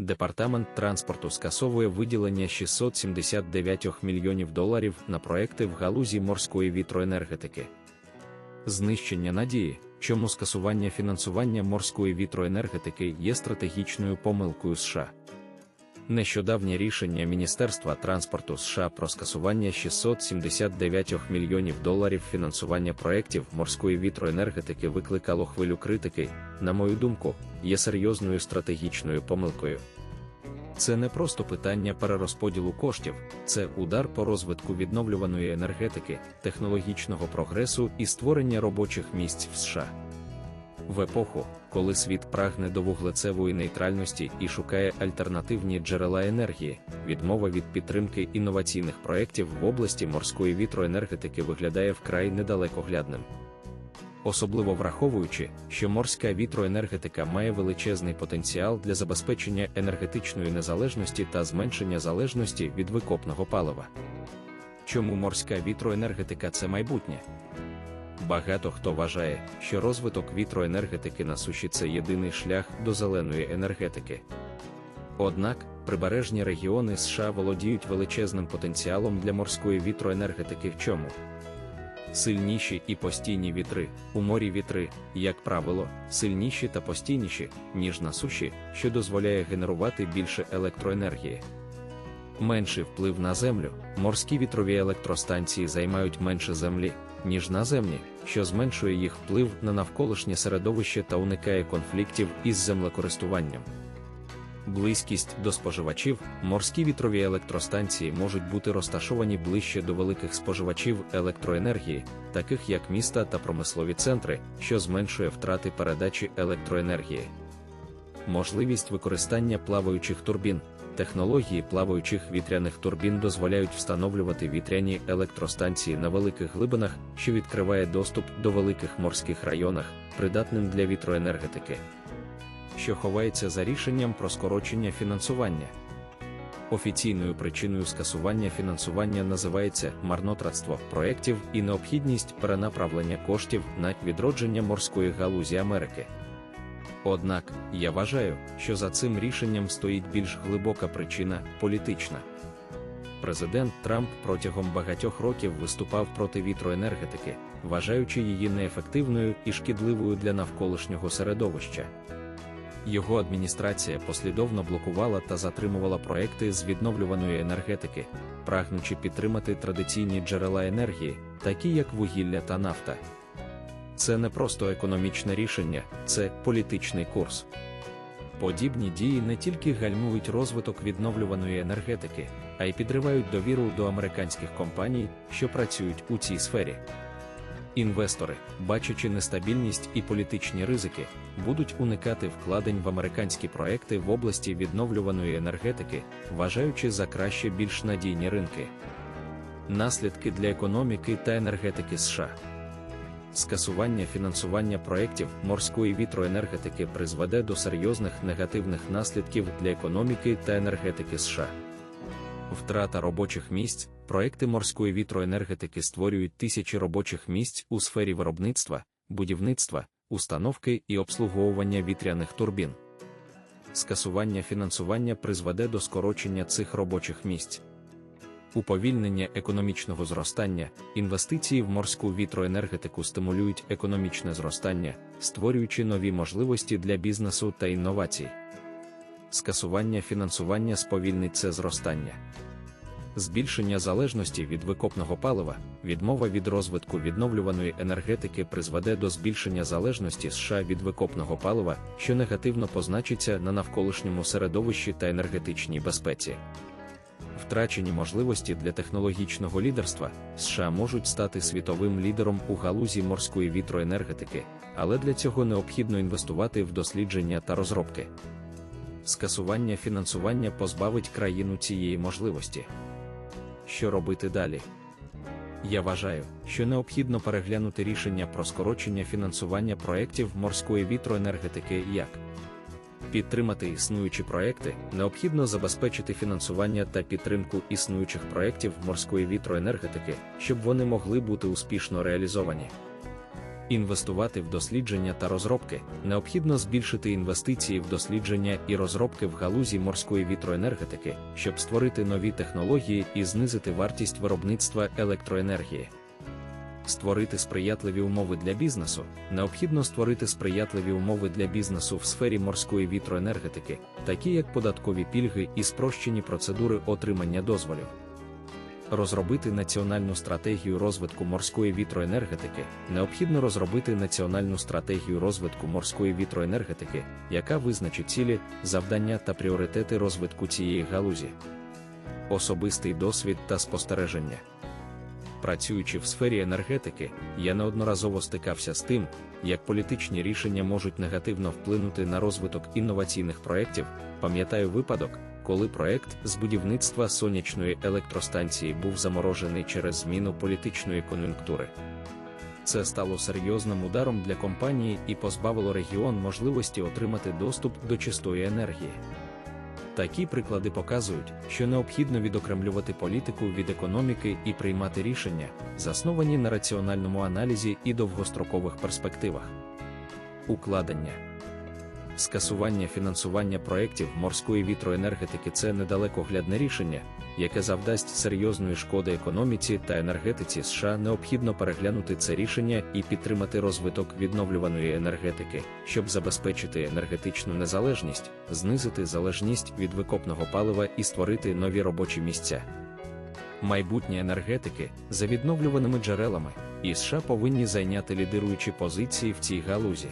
Департамент транспорту скасовує виділення 679 мільйонів доларів на проекти в галузі морської вітроенергетики. Знищення надії, чому скасування фінансування морської вітроенергетики є стратегічною помилкою США. Нещодавнє рішення Міністерства транспорту США про скасування 679 мільйонів доларів фінансування проєктів морської вітроенергетики викликало хвилю критики, на мою думку, є серйозною стратегічною помилкою. Це не просто питання перерозподілу коштів, це удар по розвитку відновлюваної енергетики, технологічного прогресу і створення робочих місць в США. В епоху, коли світ прагне до вуглецевої нейтральності і шукає альтернативні джерела енергії, відмова від підтримки інноваційних проєктів в області морської вітроенергетики виглядає вкрай недалекоглядним. Особливо враховуючи, що морська вітроенергетика має величезний потенціал для забезпечення енергетичної незалежності та зменшення залежності від викопного палива. Чому морська вітроенергетика це майбутнє? Багато хто вважає, що розвиток вітроенергетики на суші це єдиний шлях до зеленої енергетики. Однак, прибережні регіони США володіють величезним потенціалом для морської вітроенергетики в чому. Сильніші і постійні вітри, у морі вітри, як правило, сильніші та постійніші, ніж на суші, що дозволяє генерувати більше електроенергії. Менший вплив на землю, морські вітрові електростанції займають менше землі, ніж наземні, що зменшує їх вплив на навколишнє середовище та уникає конфліктів із землекористуванням. Близькість до споживачів, морські вітрові електростанції можуть бути розташовані ближче до великих споживачів електроенергії, таких як міста та промислові центри, що зменшує втрати передачі електроенергії. Можливість використання плаваючих турбін. Технології плаваючих вітряних турбін дозволяють встановлювати вітряні електростанції на великих глибинах, що відкриває доступ до великих морських районах, придатним для вітроенергетики що ховається за рішенням про скорочення фінансування. Офіційною причиною скасування фінансування називається марнотратство проєктів і необхідність перенаправлення коштів на відродження морської галузі Америки. Однак, я вважаю, що за цим рішенням стоїть більш глибока причина політична. Президент Трамп протягом багатьох років виступав проти вітроенергетики, вважаючи її неефективною і шкідливою для навколишнього середовища. Його адміністрація послідовно блокувала та затримувала проекти з відновлюваної енергетики, прагнучи підтримати традиційні джерела енергії, такі як вугілля та нафта. Це не просто економічне рішення, це політичний курс. Подібні дії не тільки гальмують розвиток відновлюваної енергетики, а й підривають довіру до американських компаній, що працюють у цій сфері. Інвестори, бачачи нестабільність і політичні ризики, будуть уникати вкладень в американські проекти в області відновлюваної енергетики, вважаючи за краще більш надійні ринки. Наслідки для економіки та енергетики США. Скасування фінансування проєктів морської вітроенергетики призведе до серйозних негативних наслідків для економіки та енергетики США. Втрата робочих місць, проекти морської вітроенергетики створюють тисячі робочих місць у сфері виробництва, будівництва, установки і обслуговування вітряних турбін. Скасування фінансування призведе до скорочення цих робочих місць. Уповільнення економічного зростання, інвестиції в морську вітроенергетику стимулюють економічне зростання, створюючи нові можливості для бізнесу та інновацій. Скасування фінансування сповільнить це зростання збільшення залежності від викопного палива, відмова від розвитку відновлюваної енергетики призведе до збільшення залежності США від викопного палива, що негативно позначиться на навколишньому середовищі та енергетичній безпеці. Втрачені можливості для технологічного лідерства США можуть стати світовим лідером у галузі морської вітроенергетики, але для цього необхідно інвестувати в дослідження та розробки. Скасування фінансування позбавить країну цієї можливості що робити далі. Я вважаю, що необхідно переглянути рішення про скорочення фінансування проєктів морської вітроенергетики як підтримати існуючі проекти, необхідно забезпечити фінансування та підтримку існуючих проєктів морської вітроенергетики, щоб вони могли бути успішно реалізовані. Інвестувати в дослідження та розробки необхідно збільшити інвестиції в дослідження і розробки в галузі морської вітроенергетики, щоб створити нові технології і знизити вартість виробництва електроенергії. Створити сприятливі умови для бізнесу необхідно створити сприятливі умови для бізнесу в сфері морської вітроенергетики, такі як податкові пільги і спрощені процедури отримання дозволів. Розробити національну стратегію розвитку морської вітроенергетики необхідно розробити національну стратегію розвитку морської вітроенергетики, яка визначить цілі, завдання та пріоритети розвитку цієї галузі. Особистий досвід та спостереження. Працюючи в сфері енергетики, я неодноразово стикався з тим, як політичні рішення можуть негативно вплинути на розвиток інноваційних проєктів. Пам'ятаю випадок, коли проект з будівництва сонячної електростанції був заморожений через зміну політичної кон'юнктури. Це стало серйозним ударом для компанії і позбавило регіон можливості отримати доступ до чистої енергії. Такі приклади показують, що необхідно відокремлювати політику від економіки і приймати рішення, засновані на раціональному аналізі і довгострокових перспективах. Укладення скасування фінансування проєктів морської вітроенергетики це недалекоглядне рішення, яке завдасть серйозної шкоди економіці та енергетиці США. Необхідно переглянути це рішення і підтримати розвиток відновлюваної енергетики, щоб забезпечити енергетичну незалежність, знизити залежність від викопного палива і створити нові робочі місця. Майбутнє енергетики за відновлюваними джерелами, і США повинні зайняти лідируючі позиції в цій галузі.